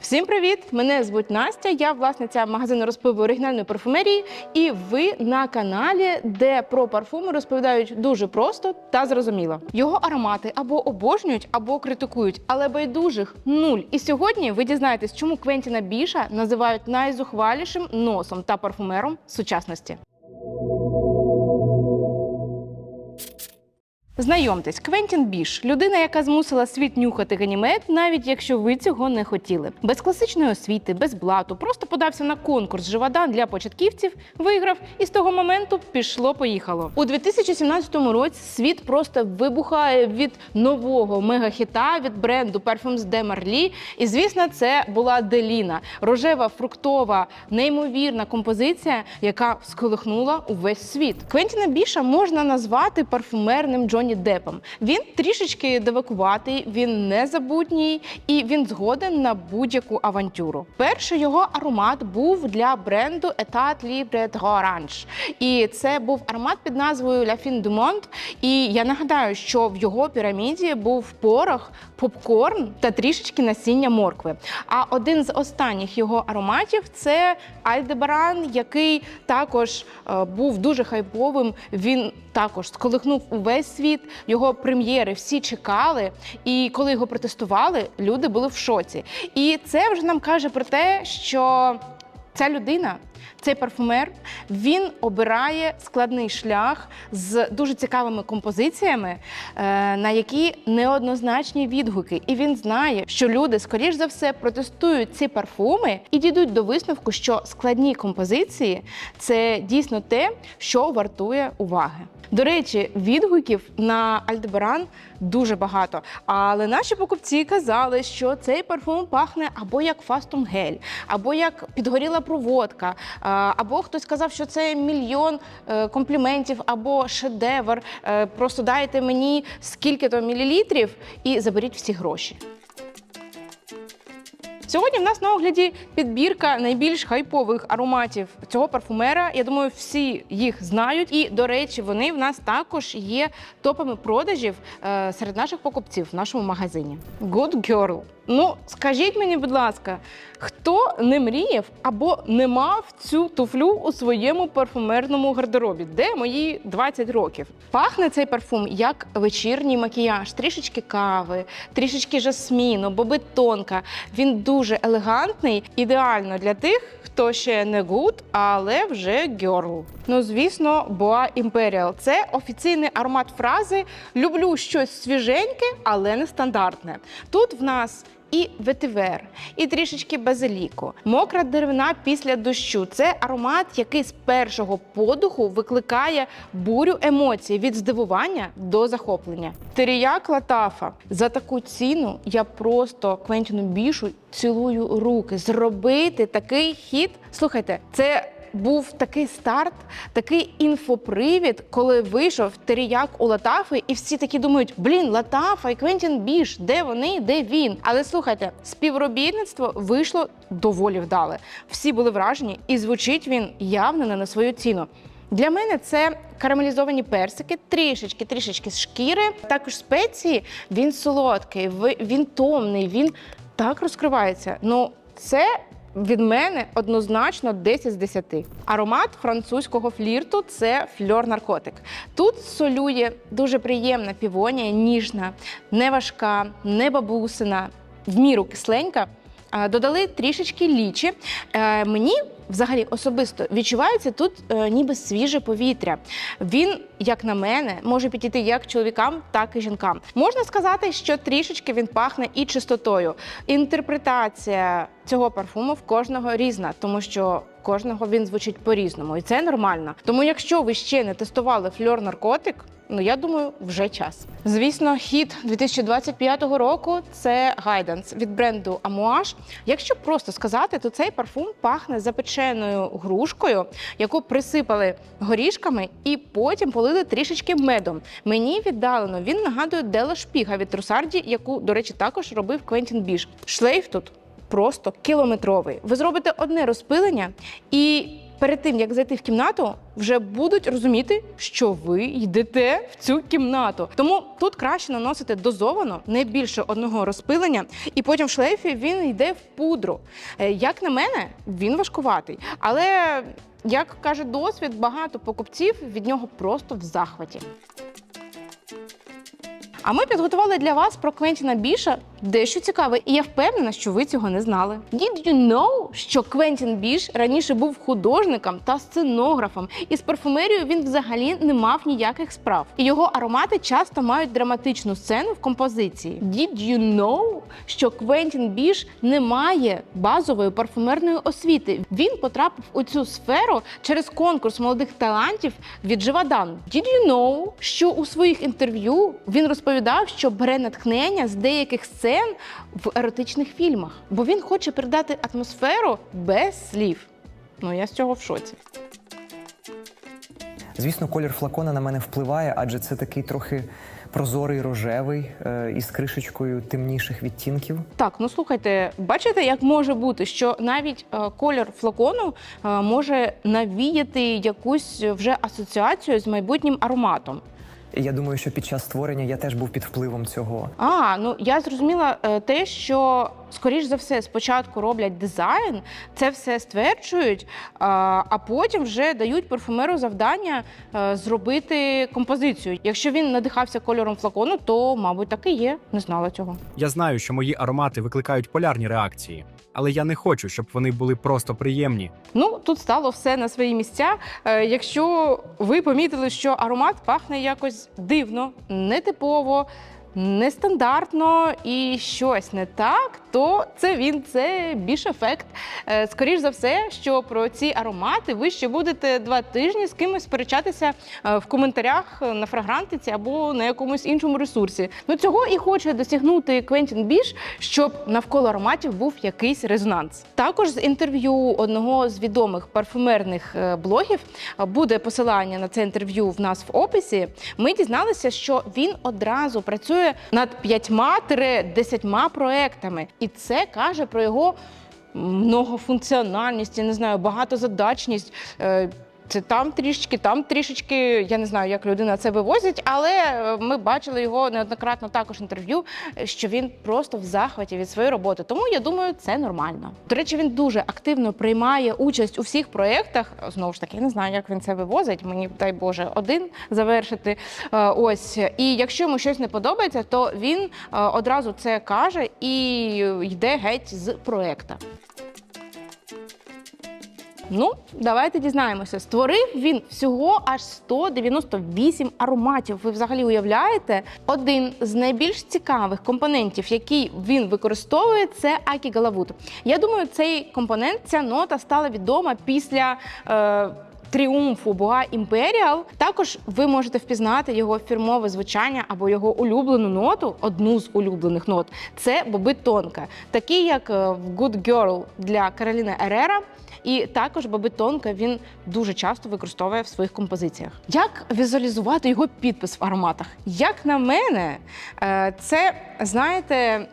Всім привіт! Мене звуть Настя. Я власниця магазину розпиву оригінальної парфумерії. І ви на каналі, де про парфуми розповідають дуже просто та зрозуміло. Його аромати або обожнюють, або критикують, але байдужих нуль. І сьогодні ви дізнаєтесь, чому Квентіна Біша називають найзухвалішим носом та парфумером сучасності. Знайомтесь, Квентін Біш людина, яка змусила світ нюхати ганімед, навіть якщо ви цього не хотіли. Без класичної освіти, без блату, просто подався на конкурс Живодан для початківців, виграв, і з того моменту пішло-поїхало. У 2017 році світ просто вибухає від нового мегахіта від бренду Parfums de Marly. І звісно, це була Деліна, рожева, фруктова, неймовірна композиція, яка сколихнула увесь світ. Квентіна Біша можна назвати парфумерним Джонні Депом. Він трішечки девакуватий, він незабутній і він згоден на будь-яку авантюру. Перший його аромат був для бренду Etat Libre d'Orange. І це був аромат під назвою La Fin du Monde. І я нагадаю, що в його піраміді був порох, попкорн та трішечки насіння моркви. А один з останніх його ароматів це Альдебаран, який також е, був дуже хайповим. Він також сколихнув увесь світ. Його прем'єри всі чекали. І коли його протестували, люди були в шоці. І це вже нам каже про те, що ця людина. Цей парфумер він обирає складний шлях з дуже цікавими композиціями, е, на які неоднозначні відгуки. І він знає, що люди, скоріш за все, протестують ці парфуми і дійдуть до висновку, що складні композиції це дійсно те, що вартує уваги. До речі, відгуків на Альдебаран дуже багато. Але наші покупці казали, що цей парфум пахне або як фастум гель, або як підгоріла проводка, або хтось сказав, що це мільйон е, компліментів, або шедевр. Е, Просто дайте мені скільки-то мілілітрів і заберіть всі гроші. Сьогодні в нас на огляді підбірка найбільш хайпових ароматів цього парфумера. Я думаю, всі їх знають. І, до речі, вони в нас також є топами продажів е, серед наших покупців в нашому магазині. Good Girl. Ну, скажіть мені, будь ласка, хто не мріяв або не мав цю туфлю у своєму парфумерному гардеробі? Де мої 20 років? Пахне цей парфум як вечірній макіяж, трішечки кави, трішечки жасміну, боби тонка. Він дуже елегантний, ідеально для тих, хто ще не good, але вже girl. Ну, звісно, Boa Imperial – це офіційний аромат фрази Люблю щось свіженьке, але нестандартне. Тут в нас і ветивер, і трішечки базиліку, мокра деревина після дощу. Це аромат, який з першого подуху викликає бурю емоцій від здивування до захоплення. Теріяк Латафа за таку ціну я просто Квентіну Бішу цілую руки. Зробити такий хід. Слухайте, це був такий старт, такий інфопривід, коли вийшов теріяк у Латафи, і всі такі думають: блін, Латафа і Квентін Біш, де вони, де він? Але слухайте, співробітництво вийшло доволі вдале. Всі були вражені, і звучить він явно не на свою ціну. Для мене це карамелізовані персики, трішечки, трішечки з шкіри. Також спеції. Він солодкий, він томний, він так розкривається. Ну, це від мене однозначно 10 з 10. Аромат французького флірту це фльор-наркотик. Тут солює дуже приємна півонія, ніжна, не важка, не бабусина, в міру кисленька. Додали трішечки лічі. Е, Мені взагалі особисто відчувається тут е, ніби свіже повітря. Він, як на мене, може підійти як чоловікам, так і жінкам. Можна сказати, що трішечки він пахне і чистотою. Інтерпретація цього парфуму в кожного різна, тому що кожного він звучить по-різному, і це нормально. Тому, якщо ви ще не тестували фльор наркотик, ну я думаю, вже час. Звісно, хіт 2025 року це гайданс від бренду Amouage. Якщо просто сказати, то цей парфум пахне запеченою грушкою, яку присипали горішками і потім полили трішечки медом. Мені віддалено він нагадує Дела Шпіга від Трусарді, яку, до речі, також робив Квентін Біш. Шлейф тут просто кілометровий. Ви зробите одне розпилення і перед тим як зайти в кімнату, вже будуть розуміти, що ви йдете в цю кімнату. Тому тут краще наносити дозовано, не більше одного розпилення, і потім в шлейфі він йде в пудру. Е, Як на мене, він важкуватий, але як каже досвід, багато покупців від нього просто в захваті. А ми підготували для вас про Квентіна Біша дещо цікаве, і я впевнена, що ви цього не знали. Did you know, що Квентін Біш раніше був художником та сценографом, і з парфумерією він взагалі не мав ніяких справ. І його аромати часто мають драматичну сцену в композиції. Did you know, що Квентін Біш не має базової парфумерної освіти? Він потрапив у цю сферу через конкурс молодих талантів від Живадан. Did you know, що у своїх інтерв'ю він розповідав, що бере натхнення з деяких сцен в еротичних фільмах, бо він хоче передати атмосферу без слів. Ну я з цього в шоці. Звісно, колір флакона на мене впливає, адже це такий трохи прозорий рожевий е, із кришечкою темніших відтінків. Так, ну слухайте, бачите, як може бути, що навіть е, колір флакону е, може навіяти якусь вже асоціацію з майбутнім ароматом. І я думаю, що під час створення я теж був під впливом цього. А, ну я зрозуміла е, те, що скоріш за все спочатку роблять дизайн, це все стверджують, а, а потім вже дають парфумеру завдання е, зробити композицію. Якщо він надихався кольором флакону, то мабуть так і є. Не знала цього. Я знаю, що мої аромати викликають полярні реакції, але я не хочу, щоб вони були просто приємні. Ну тут стало все на свої місця. Е, якщо ви помітили, що аромат пахне якось дивно, нетипово. Нестандартно і щось не так, то це він, це більш ефект. Е, Скоріш за все, що про ці аромати ви ще будете два тижні з кимось сперечатися е, в коментарях на фрагрантиці або на якомусь іншому ресурсі. Ну цього і хоче досягнути Квентін Біш, щоб навколо ароматів був якийсь резонанс. Також з інтерв'ю одного з відомих парфумерних е, блогів е, буде посилання на це інтерв'ю в нас в описі. Ми дізналися, що він одразу працює над п'ятьма-десятьма проектами, і це каже про його многофункціональність, я не знаю, багатозадачність. Це там трішечки, там трішечки. Я не знаю, як людина це вивозить, але е, ми бачили його неоднократно також інтерв'ю, що він просто в захваті від своєї роботи. Тому я думаю, це нормально. До речі, він дуже активно приймає участь у всіх проєктах. Знову ж таки, я не знаю, як він це вивозить. Мені дай Боже один завершити. Е, Ось і якщо йому щось не подобається, то він е, одразу це каже і йде геть з проєкта. Ну, давайте дізнаємося. Створив він всього аж 198 ароматів. Ви взагалі уявляєте? Один з найбільш цікавих компонентів, який він використовує, це Акі Галавут. Я думаю, цей компонент, ця нота стала відома після. Е, Тріумфу Буа Імперіал. Також ви можете впізнати його фірмове звучання або його улюблену ноту, одну з улюблених нот. Це боби тонка, такі як е, в Good Girl для Кароліни Ерера. І також баби тонка він дуже часто використовує в своїх композиціях. Як візуалізувати його підпис в ароматах? Як на мене, е, це знаєте.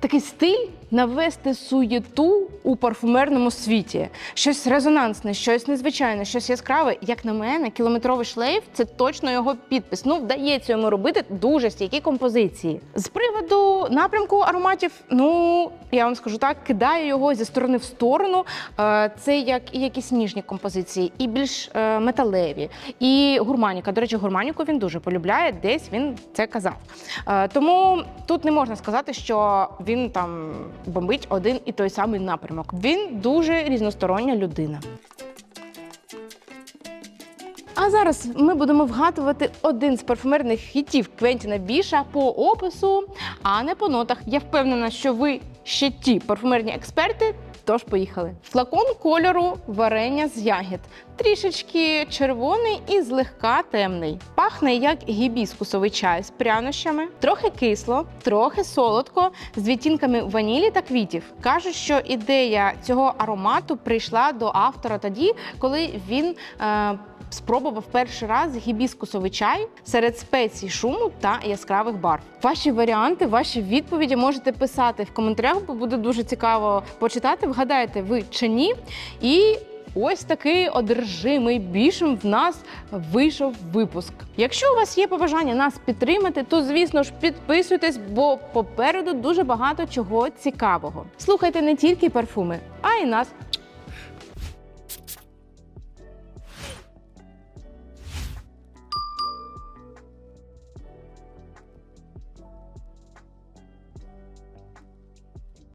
Такий стиль навести суєту у парфумерному світі. Щось резонансне, щось незвичайне, щось яскраве. Як на мене, кілометровий шлейф це точно його підпис. Ну, вдається йому робити дуже стійкі композиції. З приводу напрямку ароматів, ну я вам скажу так, кидаю його зі сторони в сторону. Е, Це як і якісь ніжні композиції, і більш е, металеві, і гурманіка. До речі, гурманіку він дуже полюбляє, десь він це казав. Е, Тому тут не можна сказати, що він там бомбить один і той самий напрямок. Він дуже різностороння людина. А зараз ми будемо вгадувати один з парфумерних хітів Квентіна Біша по опису, а не по нотах. Я впевнена, що ви ще ті парфумерні експерти. Тож поїхали. Флакон кольору варення з ягід. Трішечки червоний і злегка темний. Пахне як гібіскусовий чай з прянощами, трохи кисло, трохи солодко, з відтінками ванілі та квітів. Кажуть, що ідея цього аромату прийшла до автора тоді, коли він. Е, Спробував перший раз гібіскусовий чай серед спецій шуму та яскравих барв. Ваші варіанти, ваші відповіді можете писати в коментарях, бо буде дуже цікаво почитати. Вгадаєте ви чи ні. І ось такий одержимий бішем в нас вийшов випуск. Якщо у вас є побажання нас підтримати, то звісно ж підписуйтесь, бо попереду дуже багато чого цікавого. Слухайте не тільки парфуми, а й нас.